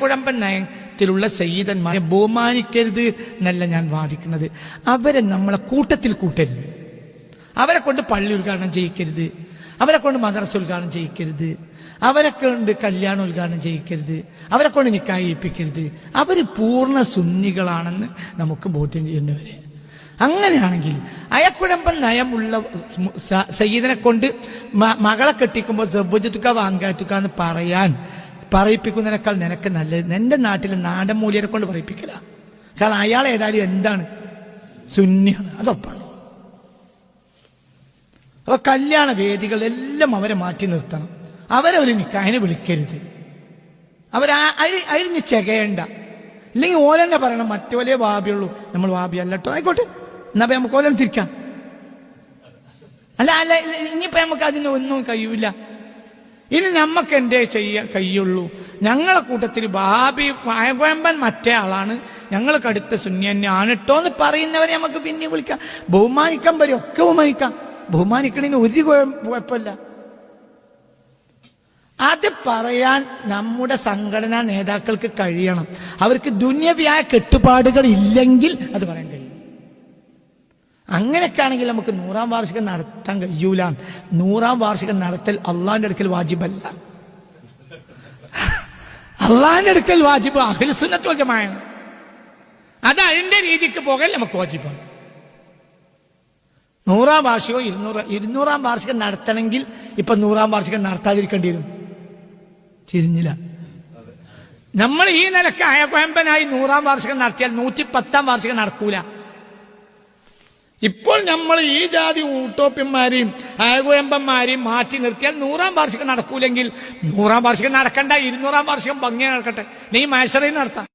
കുഴമ്പൻ നയത്തിലുള്ള സയ്യിദന്മാരെ ബഹുമാനിക്കരുത് എന്നല്ല ഞാൻ വാദിക്കുന്നത്. അവരെ നമ്മളെ കൂട്ടത്തിൽ കൂട്ടരുത്. അവരെ കൊണ്ട് പള്ളി ഉദ്ഘാടനം ചെയ്യിക്കരുത്. അവരെ കൊണ്ട് മദ്രസ ഉദ്ഘാടനം ചെയ്യിക്കരുത്. അവരെ കൊണ്ട് കല്യാണം ഉദ്ഘാടനം ചെയ്യിക്കരുത്. അവരെ കൊണ്ട് നിക്കായിപ്പിക്കരുത് അവർ പൂർണ സുന്നികളാണെന്ന് നമുക്ക് ബോധ്യം ചെയ്യുന്നവരെ. അങ്ങനെയാണെങ്കിൽ അയക്കുഴമ്പൻ നയമുള്ള സയ്യിദിനെ കൊണ്ട് മകളെ കെട്ടിക്കുമ്പോൾ ജബുജത്തുക്ക വാങ്കാത്തുക്ക എന്ന് പറയാൻ പറയിപ്പിക്കുന്നതിനേക്കാൾ നിനക്ക് നല്ലത്. നിന്റെ നാട്ടിൽ നാടൻ മൂല്യരെ കൊണ്ട് പറയിപ്പിക്കല. കാരണം അയാൾ ഏതായാലും എന്താണ്? സുന്നിയാണ് അതൊപ്പാണ്. അപ്പൊ കല്യാണ വേദികൾ എല്ലാം അവരെ മാറ്റി നിർത്തണം. അവരെ ഒരു നിക്കാഹിനെ വിളിക്കരുത്. അവരാ അരി അരിഞ്ഞ് നീ ചെകയണ്ട. ഇല്ലെങ്കിൽ ഓലെന്നെ പറയണം മറ്റു വലിയ വാബിയുള്ളൂ നമ്മൾ വാബി അല്ലട്ടോ ആയിക്കോട്ടെ. എന്നാ നമുക്ക് ഓലം തിരിക്കാം. അല്ല അല്ല ഇനിയിപ്പോ നമുക്ക് അതിന് ഒന്നും കഴിയൂല ഇനി നമുക്ക് എന്തേ ചെയ്യാൻ കഴിയുള്ളൂ? ഞങ്ങളെ കൂട്ടത്തിൽ ബാബി വായമ്പൻ മറ്റേ ആളാണ്. ഞങ്ങൾ കടുത്ത സുന്നി തന്നെയാണ് കേട്ടോ എന്ന് പറയുന്നവരെ നമുക്ക് പിന്നെ വിളിക്കാം. ബഹുമാനിക്കാൻ വരും ഒക്കെ ബഹുമാനിക്കാം. ബഹുമാനിക്കണതിന് ഒരു കുഴ- കുഴപ്പമില്ല. അത് പറയാൻ നമ്മുടെ സംഘടനാ നേതാക്കൾക്ക് കഴിയണം. അവർക്ക് ദുന്യവ്യായ കെട്ടുപാടുകൾ ഇല്ലെങ്കിൽ അത് പറയാൻ കഴിയും അങ്ങനെയൊക്കെ ആണെങ്കിൽ നമുക്ക് നൂറാം വാർഷികം നടത്താൻ കഴിയൂല. നൂറാം വാർഷികം നടത്തൽ അള്ളാന്റെ അടുക്കൽ വാജിബല്ല. അള്ളാന്റെ അടുക്കൽ വാജിബ് അഹിൽസുന്നത്ത് വജമാണ് അത് അതിന്റെ രീതിക്ക് പോകാൻ നമുക്ക് വാജിബാണ്. നൂറാം വാർഷികം ഇരുന്നൂറ് ഇരുന്നൂറാം വാർഷികം നടത്തണമെങ്കിൽ ഇപ്പൊ നൂറാം വാർഷികം നടത്താതിരിക്കേണ്ടി വരും. തിരിഞ്ഞില്ല. നമ്മൾ ഈ നിലയ്ക്ക് അയക്കോയമ്പനായി നൂറാം വാർഷികം നടത്തിയാൽ നൂറ്റി പത്താം വാർഷികം നടക്കൂല. ഇപ്പോൾ നമ്മൾ ഈ ജാതി ഊട്ടോപ്യന്മാരെയും അയകോയമ്പന്മാരെയും മാറ്റി നിർത്തിയാൽ നൂറാം വാർഷികം നടക്കൂലെങ്കിൽ നൂറാം വാർഷികം നടക്കണ്ട ഇരുന്നൂറാം വാർഷികം ഭംഗിയായി നടക്കട്ടെ. നീ മത്സരം നടത്താം.